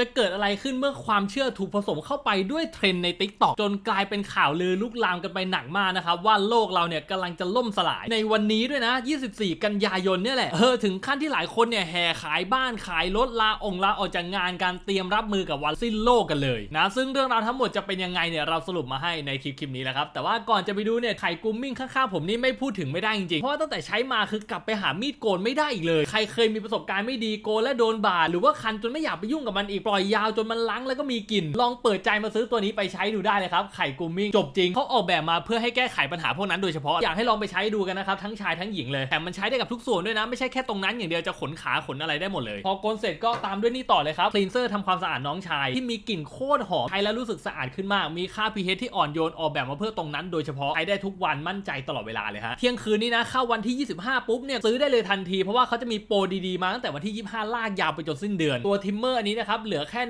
จะเกิดอะไรขึ้นเมื่อความเชื่อถูกผสมเข้าไปด้วยเทรนด์ใน t ิ k t o k จนกลายเป็นข่าวลือลุกลามกันไปหนักมากนะครับ ว่าโลกเราเนี่ยกำลังจะล่มสลาย ในวันนี้ด้วยนะ 24 กันยายนเนี่ยแหละ เออ ถึงขั้นที่หลายคนเนี่ยแห่ขายบ้านขายรถลาองลาออกจากงานการเตรียมรับมือกับวันสิ้นโลกกันเลยนะซึ่งเรื่องราวทั้งหมดจะเป็นยังไงเนี่ยเราสรุปมาให้ในคลิปคลิปนี้แหละครับแต่ว่าก่อนจะไปดูเนี่ยไข่กุมมิ่งข้างๆผมนี่ไม่พูดถึงไม่ได้จริงๆเพราะว่าตั้งแต่ใช้มาคือกลับไปหามีดโกนไม่ได้อีกเลย ใครเคยมีประสบการณ์ไม่ดีโกนและโดนบาดหรือว่าคันจนไม่อยากไปยุ่งกับมันอีกปล่อยยาวจนมันล้างแล้วก็มีกลิ่น ลองเปิดใจมาซื้อตัวนี้ไปใช้ดูได้เลยครับ ไข่กุมมิ่งจบจริงเขาออกแบบมาเพื่อให้แก้ไขปัญหาพวกนั้นโดยเฉพาะ อยากให้ลองไปใช้ดูกันนะครับ ทั้งชายทั้งหญิงเลย แต่มันใช้ได้กับทุกส่วนด้วยนะ ไม่ใช่แค่ตรงนั้นอย่างเดียวจะขนขาขนอะไรได้หมดเลย พอโกนเสร็จก็ตามด้วยนี่ต่อเลยครับคลีนเซอร์ทำความสะอาดน้องชายที่มีกลิ่นโคตรหอมใช้แล้วรู้สึกสะอาดขึ้นมาก มีค่า pH ที่อ่อนโยนออกแบบมาเพื่อตรงนั้นโดยเฉพาะใช้ได้ทุกวันมั่นใจตลอดเวลาเลยฮะเที่ยงคืนนี้นะเข้าวันที่ 25 ปุ๊บเนี่ยซื้อได้เลยทันที เพราะว่าเขาจะมีโปรดีๆมาตั้งแต่วันที่ 25 ลากยาวไปจนสิ้นเดือนตัวทิมเมอร์อันนี้นะครับเหลือแค่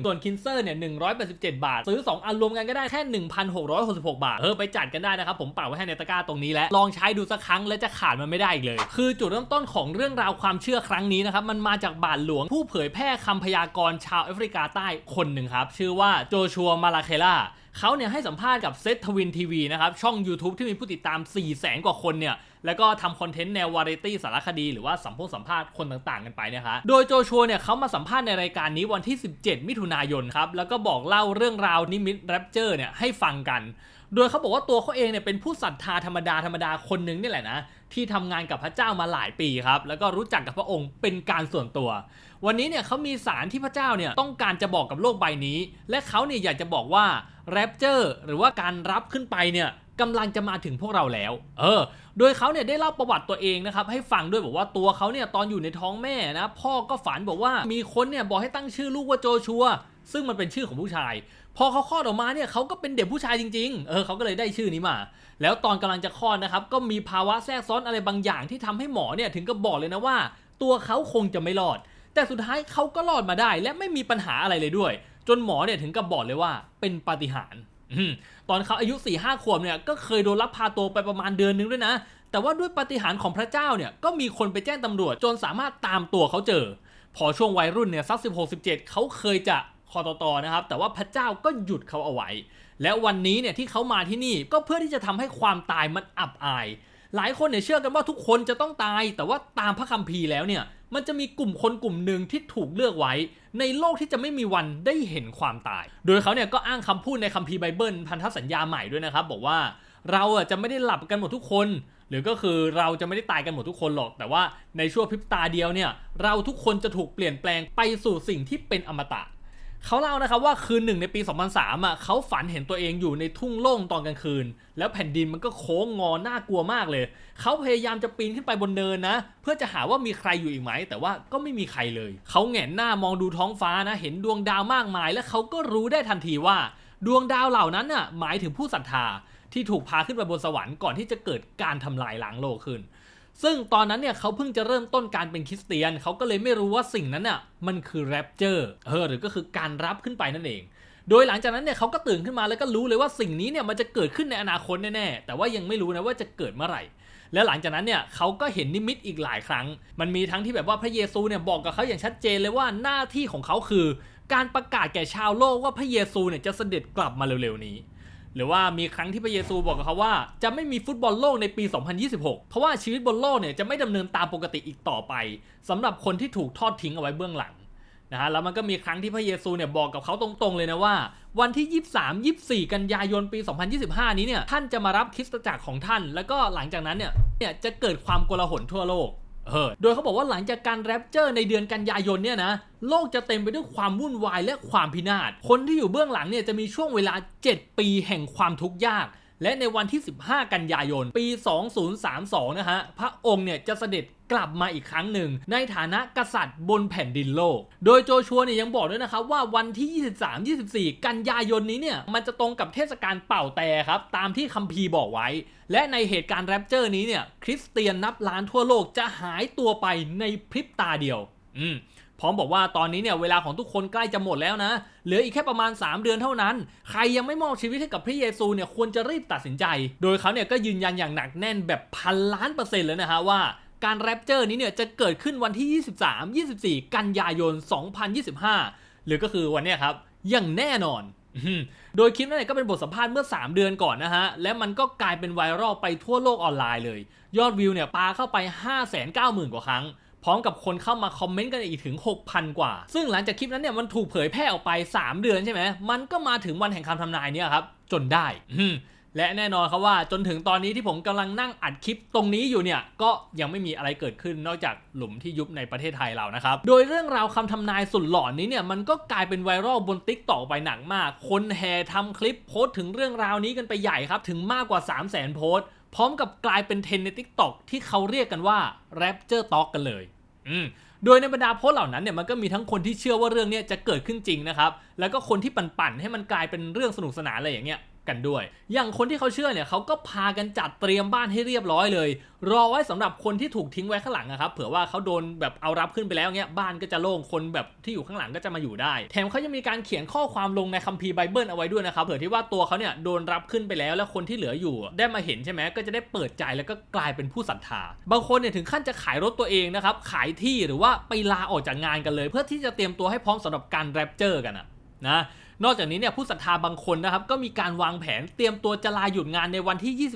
1491 ส่วนคินเซอร์เนี่ย187 บาท ซื้อ 2 อันรวมกันก็ได้แค่ 1,666 บาท เออไปจัดกันได้นะครับ ผมเป่าไว้ให้ในตะกร้าตรงนี้แล้วลองใช้ดูสักครั้งแล้วจะขาดมันไม่ได้อีกเลย คือจุดเริ่มต้นของเรื่องราวความเชื่อครั้งนี้นะครับมันมาจากบาทหลวงผู้เผยแพร่คำพยากรณ์ชาวแอฟริกาใต้คนหนึ่งครับชื่อว่าโจชัวมาลาเคล่าเขาเนี่ยให้สัมภาษณ์กับเซตทวินทีวีนะครับช่อง YouTube ที่มีผู้ติดตาม 4 0 0แสนกว่าคนเนี่ย แล้วก็ทำคอนเทนต์แนววาไรตี้สารคดีหรือว่าสัมพงสัมภาษณ์คนต่างๆ กันไปนะคะโดยโจชัวเนี่ยเขามาสัมภาษณ์ในรายการนี้วันที่ 17 มิถุนายนครับแล้วก็บอกเล่าเรื่องราวนิมิตแรปเจอร์เนี่ยให้ฟังกัน โดยเขาบอกว่าตัวเขาเองเนี่ยเป็นผู้ศรัทธาธรรมดาธรรมดาคนหนึ่งนี่แหละนะที่ทำงานกับพระเจ้ามาหลายปีครับ แล้วก็รู้จักกับพระองค์เป็นการส่วนตัว วันนี้เนี่ยเขามีสารที่พระเจ้าเนี่ยต้องการจะบอกกับโลกใบนี้ และเขาเนี่ยอยากจะบอกว่าแรปเจอร์หรือว่าการรับขึ้นไปเนี่ย กำลังจะมาถึงพวกเราแล้ว เออ โดยเขาเนี่ยได้เล่าประวัติตัวเองนะครับให้ฟังด้วยบอกว่าตัวเขาเนี่ยตอนอยู่ในท้องแม่นะพ่อก็ฝันบอกว่ามีคนเนี่ยบอกให้ตั้งชื่อลูกว่าโจชัว ซึ่งมันเป็นชื่อของผู้ชาย พอเขาคลอดออกมาเนี่ยเขาก็เป็นเด็กผู้ชายจริง ๆ เออเขาก็เลยได้ชื่อนี้มา แล้วตอนกำลังจะคลอดนะครับก็มีภาวะแทรกซ้อนอะไรบางอย่างที่ทำให้หมอเนี่ยถึงกับบอกเลยนะว่า ตัวเขาคงจะไม่รอด แต่สุดท้ายเขาก็รอดมาได้ และไม่มีปัญหาอะไรเลยด้วย จนหมอเนี่ยถึงกับบอกเลยว่าเป็นปาฏิหาริย์ ตอนเขาอายุ4ี่ห้าขวบเนี่ยก็เคยโดนลักพาตัวไปประมาณเดือนนึงด้วยนะ แต่ว่าด้วยปฏิหารของพระเจ้าเนี่ยก็มีคนไปแจ้งตำรวจจนสามารถตามตัวเขาเจอ พอช่วงวัยรุ่นเนี่ยสักสิบหกสิบเจ็ดเขาเคยจะคอตตอนะครับ แต่ว่าพระเจ้าก็หยุดเขาเอาไว้ และวันนี้เนี่ยที่เขามาที่นี่ก็เพื่อที่จะทำให้ความตายมันอับอาย หลายคนเนี่ยเชื่อกันว่าทุกคนจะต้องตาย แต่ว่าตามพระคัมภีร์แล้วเนี่ย มันจะมีกลุ่มคนกลุ่มหนึ่งที่ถูกเลือกไว้ ในโลกที่จะไม่มีวันได้เห็นความตาย โดยเขาเนี่ยก็อ้างคำพูดในคัมภีร์ไบเบิลพันธสัญญาใหม่ด้วยนะครับ บอกว่าเราอะจะไม่ได้หลับกันหมดทุกคน หรือก็คือเราจะไม่ได้ตายกันหมดทุกคนหรอก แต่ว่าในช่วงพริบตาเดียวเนี่ย เราทุกคนจะถูกเปลี่ยนแปลงไปสู่สิ่งที่เป็นอมตะ เขาเล่านะครับว่าคืนหนึ่งในปี 2003อะเขาฝันเห็นตัวเองอยู่ในทุ่งโล่งตอนกลางคืน แล้วแผ่นดินมันก็โค้งงอน่ากลัวมากเลย เขาพยายามจะปีนขึ้นไปบนเนินนะ เพื่อจะหาว่ามีใครอยู่อีกไหม แต่ว่าก็ไม่มีใครเลย เขาแหงนหน้ามองดูท้องฟ้านะ เห็นดวงดาวมากมาย และเขาก็รู้ได้ทันทีว่า ดวงดาวเหล่านั้นน่ะหมายถึงผู้ศรัทธาที่ถูกพาขึ้นไปบนสวรรค์ก่อนที่จะเกิดการทำลายล้างโลกขึ้น ซึ่งตอนนั้นเนี่ยเขาเพิ่งจะเริ่มต้นการเป็นคริสเตียน เขาก็เลยไม่รู้ว่าสิ่งนั้นน่ะมันคือแรปเจอร์เออหรือก็คือการรับขึ้นไปนั่นเอง โดยหลังจากนั้นเนี่ยเขาก็ตื่นขึ้นมาแล้วก็รู้เลยว่าสิ่งนี้เนี่ยมันจะเกิดขึ้นในอนาคตแน่ๆแต่ว่ายังไม่รู้นะว่าจะเกิดเมื่อไหร่แล้วหลังจากนั้นเนี่ยเขาก็เห็นนิมิตอีกหลายครั้ง มันมีทั้งที่แบบว่าพระเยซูเนี่ยบอกกับเขาอย่างชัดเจนเลยว่าหน้าที่ของเขาคือ การประกาศแก่ชาวโลกว่าพระเยซูเนี่ยจะเสด็จกลับมาเร็วๆนี้ หรือว่ามีครั้งที่พระเยซูบอกกับเขาว่าจะไม่มีฟุตบอลโลกในปี 2026 เพราะว่าชีวิตบนโลกเนี่ยจะไม่ดำเนินตามปกติอีกต่อไปสำหรับคนที่ถูกทอดทิ้งเอาไว้เบื้องหลังนะฮะแล้วมันก็มีครั้งที่พระเยซูเนี่ยบอกกับเขาตรงๆเลยนะว่า วันที่ 23 24 กันยายนปี 2025 นี้เนี่ยท่านจะมารับคริสตจักรของท่าน แล้วก็หลังจากนั้นเนี่ยเนี่ยจะเกิดความโกลาหลทั่วโลก เออโดยเขาบอกว่าหลังจากการแรปเจอร์ในเดือนกันยายนเนี่ยนะโลกจะเต็มไปด้วยความวุ่นวายและความพินาศ คนที่อยู่เบื้องหลังเนี่ยจะมีช่วงเวลา 7 ปีแห่งความทุกข์ยาก และในวันที่ 15 กันยายน ปี 2032 นะฮะ พระองค์เนี่ยจะเสด็จ กลับมาอีกครั้งหนึ่ง ในฐานะกษัตริย์บนแผ่นดินโลก โดยโจชัวเนี่ยยังบอกด้วยนะครับว่าวันที่ 23-24 กันยายนนี้เนี่ยมันจะตรงกับเทศกาลเป่าแต่ครับ ตามที่คัมภีร์บอกไว้ และในเหตุการณ์แรปเจอร์นี้เนี่ยคริสเตียนนับล้านทั่วโลกจะหายตัวไปในพริบตาเดียว อืมพร้อมบอกว่าตอนนี้เนี่ยเวลาของทุกคนใกล้จะหมดแล้วนะ เหลืออีกแค่ประมาณ 3 เดือนเท่านั้น ใครยังไม่มอบชีวิตให้กับพระเยซูเนี่ยควรจะรีบตัดสินใจ โดยเขาเนี่ยก็ยืนยันอย่างหนักแน่นแบบพันล้านเปอร์เซ็นต์เลยนะฮะว่า การแรปเจอร์นี้เนี่ยจะเกิดขึ้นวันที่ 23 24 กันยายน 2025 หรือก็คือวันนี้ครับอย่างแน่นอน โดยคลิปนั้นเนี่ยก็เป็นบทสัมภาษณ์เมื่อ 3 เดือนก่อนนะฮะ และมันก็กลายเป็นไวรัลไปทั่วโลกออนไลน์เลย ยอดวิวเนี่ยปาเข้าไป 5 9 0 0 0 0 กว่าครั้ง พร้อมกับคนเข้ามาคอมเมนต์กันอีกถึง 6,000 กว่า ซึ่งหลังจากคลิปนั้นเนี่ยมันถูกเผยแพร่ออกไป 3 เดือนใช่ไหม มันก็มาถึงวันแห่งคำทำนายเนี่ยครับ จนได้ และแน่นอนครับว่าจนถึงตอนนี้ที่ผมกำลังนั่งอัดคลิปตรงนี้อยู่เนี่ย ก็ยังไม่มีอะไรเกิดขึ้นนอกจากหลุมที่ยุบในประเทศไทยเรานะครับ โดยเรื่องราวคำทำนายสุดหลอนนี้เนี่ยมันก็กลายเป็นไวรัลบนติ๊กต็อกไปหนักมาก คนแห่ทำคลิปโพสต์ถึงเรื่องราวนี้กันไปใหญ่ครับ ถึงมากกว่า 3 0 0 0 0 0โพสต์ พร้อมกับกลายเป็นเทรนใน Tik t o อกที่เขาเรียกกันว่า Rapture Talk กันเลย อืมโดยในบรรดาโพส์เหล่านั้นเนี่ยมันก็มีทั้งคนที่เชื่อว่าเรื่องนี้จะเกิดขึ้นจริงนะครับ แล้วก็คนที่ปั่นๆให้มันกลายเป็นเรื่องสนุกสนานอะไรอย่างเงี้ย กันด้วย อย่างคนที่เขาเชื่อเนี่ยเขาก็พากันจัดเตรียมบ้านให้เรียบร้อยเลย รอไว้สำหรับคนที่ถูกทิ้งไว้ข้างหลังนะครับ เผื่อว่าเขาโดนแบบเอารับขึ้นไปแล้วเงี้ย บ้านก็จะโล่ง คนแบบที่อยู่ข้างหลังก็จะมาอยู่ได้ แถมเขายังมีการเขียนข้อความลงในคัมภีร์ไบเบิลเอาไว้ด้วยนะครับ เผื่อที่ว่าตัวเขาเนี่ยโดนรับขึ้นไปแล้ว แล้วคนที่เหลืออยู่ ได้มาเห็นใช่ไหมก็จะได้เปิดใจแล้วก็กลายเป็นผู้ศรัทธา บางคนเนี่ยถึงขั้นจะขายรถตัวเองนะครับ ขายที่หรือว่าไปลาออกจากงานกันเลย เพื่อที่จะเตรียมตัวให้พร้อมสำหรับการแรปเจอร์กันอะนะ นอกจากนี้เนี่ยผู้ศรัทธาบางคนนะครับก็มีการวางแผนเตรียมตัวจะลาหยุดงานในวันที่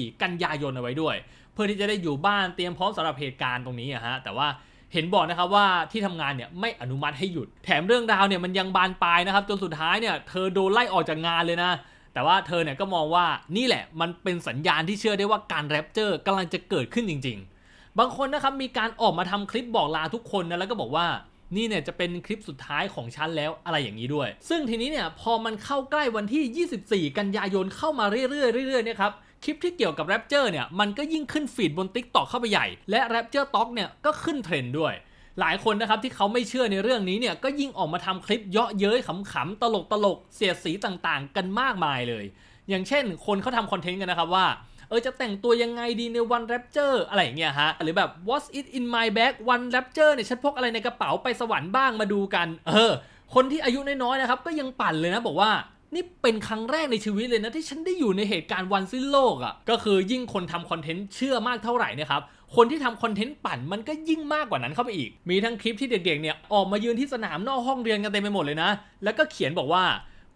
23 24 กันยายนเอาไว้ด้วย เพื่อที่จะได้อยู่บ้านเตรียมพร้อมสำหรับเหตุการณ์ตรงนี้อะฮะแต่ว่าเห็นบอกนะครับว่าที่ทำงานเนี่ยไม่อนุมัติให้หยุด แถมเรื่องราวเนี่ยมันยังบานปลายนะครับจนสุดท้ายเนี่ยเธอโดนไล่ออกจากงานเลยนะแต่ว่าเธอเนี่ยก็มองว่านี่แหละมันเป็นสัญญาณที่เชื่อได้ว่าการแรปเจอร์กำลังจะเกิดขึ้นจริง ๆ บางคนนะครับมีการออกมาทำคลิปบอกลาทุกคนนะแล้วก็บอกว่า นี่เนี่ยจะเป็นคลิปสุดท้ายของฉันแล้วอะไรอย่างนี้ด้วย ซึ่งทีนี้เนี่ยพอมันเข้าใกล้วันที่ 24 กันยายนเข้ามาเรื่อยๆเรื่อยๆเนี่ยครับคลิปที่เกี่ยวกับแรปเจอร์เนี่ยมันก็ยิ่งขึ้นฟีดบน Tik t o อกเข้าไปใหญ่ และแรปเจอร์ต็อกเนี่ยก็ขึ้นเทรนด์ด้วย หลายคนนะครับที่เขาไม่เชื่อในเรื่องนี้เนี่ยก็ยิ่งออกมาทำคลิปเยาะเย้ยขำๆตลกตลกๆเสียสีต่างๆ กันมากมายเลย อย่างเช่น คนเขาทำคอนเทนต์กันนะครับว่า เออจะแต่งตัวยังไงดีในวันแรปเจอร์อะไรอย่างเงี้ยฮะหรือแบบ what's it in my bag วันแรปเจอร์เนี่ยฉันพกอะไรในกระเป๋าไปสวรรค์บ้างมาดูกัน เออ คนที่อายุน้อยๆนะครับก็ยังปั่นเลยนะบอกว่านี่เป็นครั้งแรกในชีวิตเลยนะ ที่ฉันได้อยู่ในเหตุการณ์วันสิ้นโลกอะ่ะก็คือยิ่งคนทำคอนเทนต์เชื่อมากเท่าไหร่นะครับคนที่ทำคอนเทนต์ปั่นมันก็ยิ่งมากกว่านั้นเข้าไปอีก มีทั้งคลิปที่เด็กๆเนี่ยออกมายืนที่สนามนอกห้องเรียนกันเต็มไปหมดเลยนะ แล้วก็เขียนบอกว่า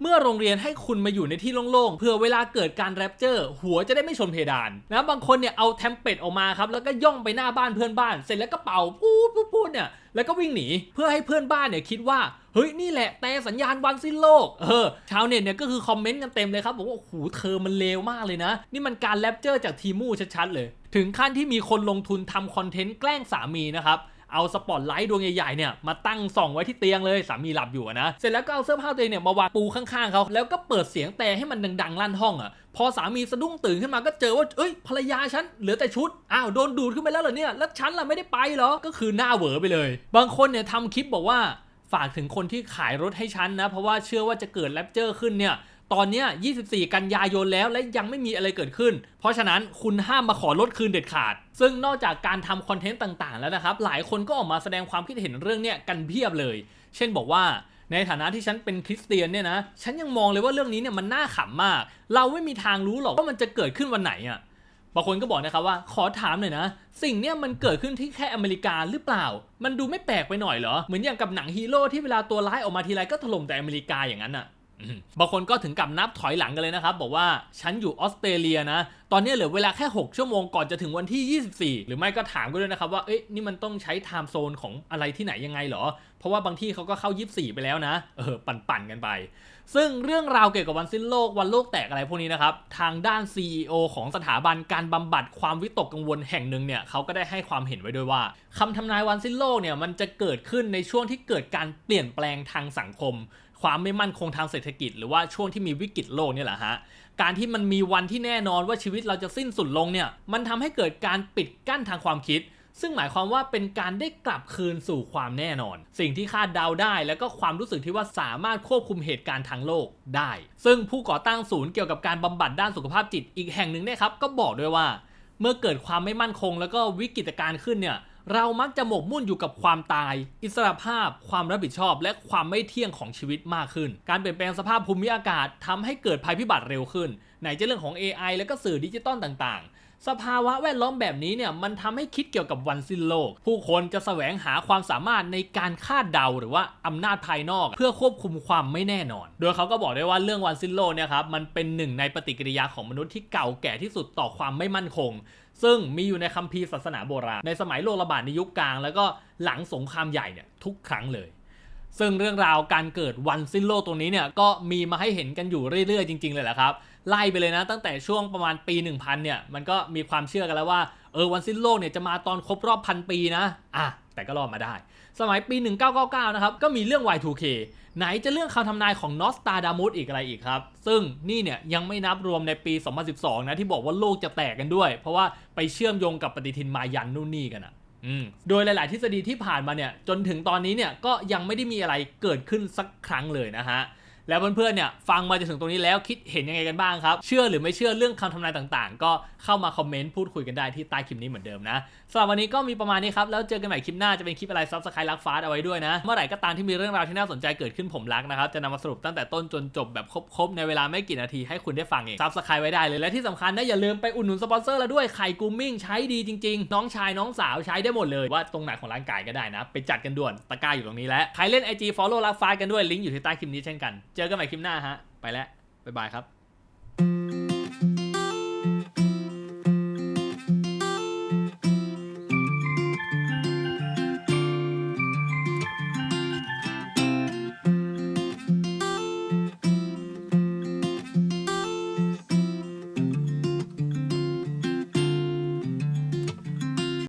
เมื่อโรงเรียนให้คุณมาอยู่ในที่โล่งๆ เพื่อเวลาเกิดการแรปเจอร์ หัวจะได้ไม่ชนเพดานนะบางคนเนี่ยเอาแทมเป็ดออกมาครับแล้วก็ย่องไปหน้าบ้านเพื่อนบ้าน เสร็จแล้วก็เป่าพูดพูดพูดเนี่ยแล้วก็วิ่งหนีเพื่อให้เพื่อนบ้านเนี่ยคิดว่าเฮ้ยนี่แหละแต่สัญญาณวันสิ้นโลก เออ ชาวเน็ตเนี่ยก็คือคอมเมนต์กันเต็มเลยครับบอกว่าโอ้โหเธอมันเลวมากเลยนะ นี่มันการแรปเจอร์จากทีมู่ชัดๆเลย ถึงขั้นที่มีคนลงทุนทำคอนเทนต์แกล้งสามีนะครับ เอาสปอตไลท์ดวงใหญ่ๆเนี่ยมาตั้งส่องไว้ที่เตียงเลยสามีหลับอยู่นะเสร็จแล้วก็เอาเสื้อผ้าตัวเองเนี่ยมาวางปูข้างๆเขาแล้วก็เปิดเสียงแต่ให้มันดังๆลั่นห้องอะพอสามีสะดุ้งตื่นขึ้นมาก็เจอว่าเอ้ยภรรยาฉันเหลือแต่ชุดอ้าวโดนดูดขึ้นไปแล้วเหรอเนี่ยแล้วฉันล่ะไม่ได้ไปเหรอก็คือหน้าเหวอไปเลย บางคนเนี่ยทำคลิปบอกว่าฝากถึงคนที่ขายรถให้ฉันนะ เพราะว่าเชื่อว่าจะเกิดแรปเจอร์ขึ้นเนี่ย ตอนนี้ 24 กันยายนแล้วและยังไม่มีอะไรเกิดขึ้น เพราะฉะนั้นคุณห้ามมาขอลดคืนเด็ดขาด ซึ่งนอกจากการทำคอนเทนต์ต่างๆ แล้วนะครับ หลายคนก็ออกมาแสดงความคิดเห็นเรื่องเนี้ยกันเพียบเลย เช่นบอกว่าในฐานะที่ฉันเป็นคริสเตียนเนี่ยนะ ฉันยังมองเลยว่าเรื่องนี้เนี่ยมันน่าขำมาก เราไม่มีทางรู้หรอกว่ามันจะเกิดขึ้นวันไหนอะบางคนก็บอกนะครับว่าขอถามหน่อยนะ สิ่งเนี้ยมันเกิดขึ้นที่แค่อเมริกาหรือเปล่า มันดูไม่แปลกไปหน่อยเหรอ เหมือนอย่างกับหนังฮีโร่ที่เวลาตัวร้ายออกมาทีไรก็ถล่มแต่อเมริกาอย่างนั้นอะ บางคนก็ถึงกับนับถอยหลังกันเลยนะครับ บอกว่าฉันอยู่ออสเตรเลียนะ ตอนนี้เหลือเวลาแค่ 6 ชั่วโมงก่อนจะถึงวันที่ 24 หรือไม่ก็ถามกันด้วยนะครับว่าเอ๊ะนี่มันต้องใช้ไทม์โซนของอะไรที่ไหนยังไงเหรอ เพราะว่าบางที่เขาก็เข้า 24 ไปแล้วนะ เออ ปั่นๆกันไป ซึ่งเรื่องราวเกี่ยวกับวันสิ้นโลกวันโลกแตกอะไรพวกนี้นะครับ ทางด้าน CEO ของสถาบันการบำบัดความวิตกกังวลแห่งหนึ่งเนี่ยเขาก็ได้ให้ความเห็นไว้ด้วยว่าคำทำนายวันสิ้นโลกเนี่ยมันจะเกิดขึ้นในช่วงที่เกิดการเปลี่ยนแปลงทางสังคม ความไม่มั่นคงทางเศรษฐกิจ หรือว่าช่วงที่มีวิกฤตโลกเนี่ยแหละฮะการที่มันมีวันที่แน่นอนว่าชีวิตเราจะสิ้นสุดลงเนี่ยมันทำให้เกิดการปิดกั้นทางความคิด ซึ่งหมายความว่าเป็นการได้กลับคืนสู่ความแน่นอน สิ่งที่คาดเดาได้ แล้วก็ความรู้สึกที่ว่าสามารถควบคุมเหตุการณ์ทางโลกได้ ซึ่งผู้ก่อตั้งศูนย์เกี่ยวกับการบำบัดด้านสุขภาพจิตอีกแห่งหนึ่งเนี่ยครับก็บอกด้วยว่า เมื่อเกิดความไม่มั่นคง แล้วก็วิกฤตการณ์ขึ้นเนี่ย เรามักจะหมกมุ่นอยู่กับความตาย อิสรภาพ ความรับผิดชอบ และความไม่เที่ยงของชีวิตมากขึ้น การเปลี่ยนแปลงสภาพภูมิอากาศทำให้เกิดภัยพิบัติเร็วขึ้น ไหนจะเรื่องของ AI แล้วก็สื่อดิจิตอลต่างๆ สภาวะแวดล้อมแบบนี้เนี่ยมันทำให้คิดเกี่ยวกับวันสิ้นโลก ผู้คนจะแสวงหาความสามารถในการคาดเดาหรือว่าอำนาจภายนอก เพื่อควบคุมความไม่แน่นอน โดยเขาก็บอกได้ว่าเรื่องวันสิ้นโลกเนี่ยครับมันเป็นหนึ่งในปฏิกิริยาของมนุษย์ที่เก่าแก่ที่สุดต่อความไม่มั่นคง ซึ่งมีอยู่ในคัมภีร์ศาสนาโบราณในสมัยโรคระบาดในยุคกลาง แล้วก็หลังสงครามใหญ่เนี่ยทุกครั้งเลย ซึ่งเรื่องราวการเกิดวันสิ้นโลกตรงนี้เนี่ยก็มีมาให้เห็นกันอยู่เรื่อยๆ จริง ๆ เลยแหละครับ ไล่ไปเลยนะตั้งแต่ช่วงประมาณปี 1000เนี่ยมันก็มีความเชื่อกันแล้วว่าเออวันสิ้นโลกเนี่ยจะมาตอนครบรอบพันปีนะอะแต่ก็รอดมาได้ สมัยปี 1999นะครับก็มีเรื่อง Y2K ไหนจะเรื่องคำทำนายของนอสตาดามุสอีกอะไรอีกครับ ซึ่งนี่เนี่ยยังไม่นับรวมในปี 2012 นะที่บอกว่าโลกจะแตกกันด้วย เพราะว่าไปเชื่อมโยงกับปฏิทินมายันนู่นนี่กันอะอืมโดยหลาย ๆ ทฤษฎีที่ผ่านมาเนี่ยจนถึงตอนนี้เนี่ยก็ยังไม่ได้มีอะไรเกิดขึ้นสักครั้งเลยนะฮะ แล้วเพื่อนๆเนี่ยฟังมาจนถึงตรงนี้แล้วคิดเห็นยังไงกันบ้างครับ เชื่อหรือไม่เชื่อเรื่องคำทำนายต่างๆ ก็เข้ามาคอมเมนต์พูดคุยกันได้ที่ใต้คลิปนี้เหมือนเดิมนะสำหรับวันนี้ก็มีประมาณนี้ครับแล้วเจอกันใหม่คลิปหน้าจะเป็นคลิปอะไรซับสไครต์รักฟาสเอาไว้ด้วยนะ เมื่อไหร่ก็ตามที่มีเรื่องราวที่น่าสนใจเกิดขึ้นผมรักนะครับจะนำมาสรุปตั้งแต่ต้นจนจบแบบครบๆในเวลาไม่กี่นาทีให้คุณได้ฟังเองซับสไครต์ไว้ได้เลยและที่สำคัญนะอย่าลืมไปอุดหนุนสปอนเซอร์เราด้วยไข่กูมิ่งใช้ดีจริง ๆ น้องชายน้องสาวใช้ได้หมดเลยว่าตรงไหนของร่างกายก็ได้นะ ไปจัดกันด่วนตะกร้าอยู่ตรงนี้แล้วใครเล่น IG follow รักฟาสกันด้วยลิงก์อยู่ที่ใต้คลิปนี้เช่นกันเจอกันใหม่คลิปหน้าฮะ ไปแล้ว บ๊ายบายครับ